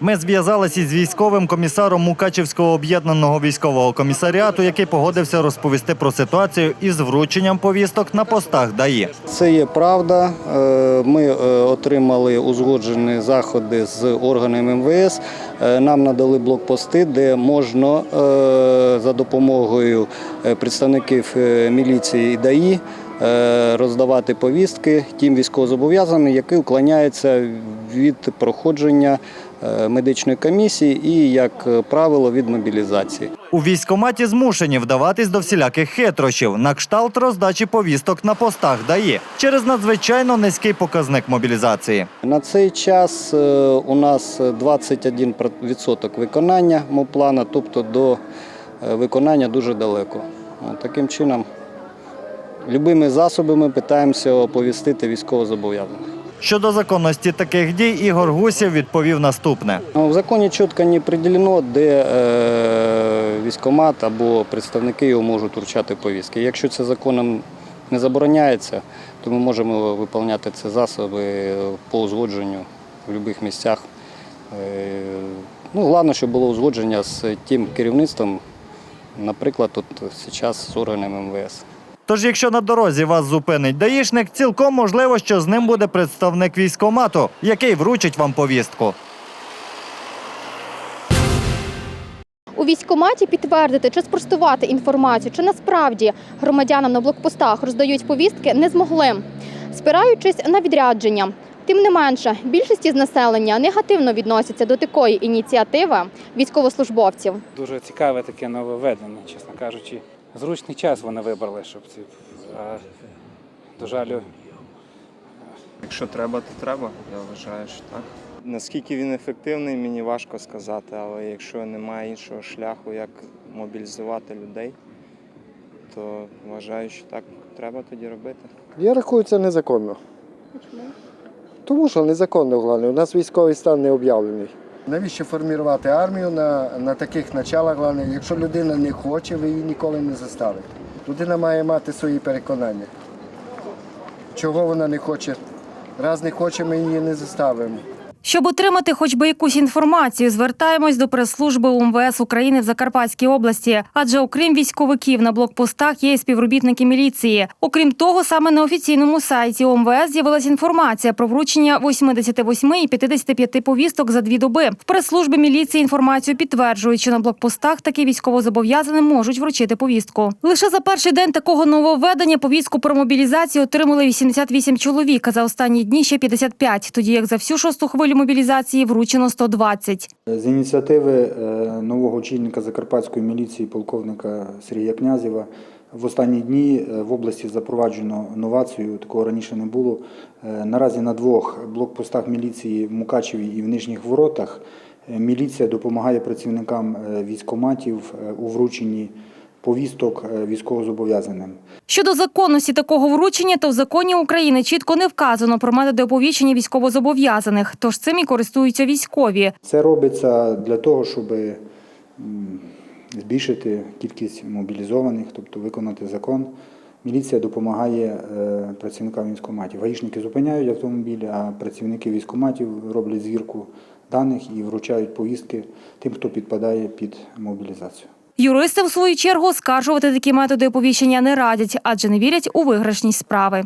Ми зв'язалися із військовим комісаром Мукачівського об'єднаного військового комісаріату, який погодився розповісти про ситуацію із врученням повісток на постах ДАІ. Це є правда. Е, Ми е, отримали узгоджені заходи з органами МВС. Е, Нам надали блокпости, де можна за допомогою представників міліції і ДАІ роздавати повістки тим військовозобов'язаним, які уклоняються від проходження е, медичної комісії і, як е, правило, від мобілізації. У військкоматі змушені вдаватись до всіляких хитрощів на кшталт роздачі повісток на постах ДАІ через надзвичайно низький показник мобілізації. На цей час е, у нас 21% виконання МОПлана, тобто до е, виконання дуже далеко. Таким чином, любими засобами питаємося оповістити військовозобов'язаних. Щодо законності таких дій, Ігор Гусєв відповів наступне. Ну, В законі чітко не приділено, де е, військкомат або представники його можуть вручати повістки. Якщо це законом не забороняється, то ми можемо виконувати ці засоби по узгодженню в будь-яких місцях. Е, Ну, головне, щоб було узгодження з тим керівництвом, наприклад, от зараз з органами МВС. Тож, якщо на дорозі вас зупинить даїшник, цілком можливо, що з ним буде представник військкомату, який вручить вам повістку. У військкоматі підтвердити чи спростувати інформацію, чи насправді громадянам на блокпостах роздають повістки, не змогли, спираючись на відрядження. Тим не менше, більшість із населення негативно відносяться до такої ініціативи військовослужбовців. Дуже цікаве таке нововведення, чесно кажучи. Зручний час вони вибрали, щоб ці. А, до жалю, Якщо треба, то треба. Я вважаю, що так. Наскільки він ефективний, мені важко сказати, але якщо немає іншого шляху, як мобілізувати людей, то вважаю, що так треба тоді робити. Я рахую це незаконно. Тому що незаконно головне. У нас військовий стан не об'явлений. Навіщо формувати армію на, на таких началах, головне, якщо людина не хоче, ви її ніколи не заставите. Людина має мати свої переконання. Чого вона не хоче? Раз не хоче, ми її не заставимо. Щоб отримати хоч би якусь інформацію, звертаємось до прес-служби УМВС України в Закарпатській області. Адже окрім військовиків на блокпостах є і співробітники міліції. Окрім того, саме на офіційному сайті УМВС з'явилася інформація про вручення 88 і 55 повісток за дві доби. В прес-службі міліції інформацію підтверджують, що на блокпостах такі військовозобов'язані можуть вручити повістку. Лише за перший день такого нововведення повістку про мобілізацію отримали 88 чоловік, а за останні дні ще 55, тоді як за всю шосту хвилю мобілізації вручено 120. З ініціативи е, нового очільника Закарпатської міліції полковника Сергія Князєва в останні дні е, в області запроваджено новацію, такого раніше не було. Е, Наразі на двох блокпостах міліції в Мукачеві і в Нижніх Воротах міліція допомагає працівникам військкоматів е, у врученні повісток е, військовозобов'язаним. Щодо законності такого вручення, то в законі України чітко не вказано про методи оповіщення військовозобов'язаних, тож цим і користуються військові. Це робиться для того, щоб збільшити кількість мобілізованих, тобто виконати закон. Міліція допомагає е, працівникам військкоматів. Гаїшники зупиняють автомобілі, а працівники військкоматів роблять звірку даних і вручають повістки тим, хто підпадає під мобілізацію. Юристи, в свою чергу, скаржувати такі методи оповіщення не радять, адже не вірять у виграшність справи.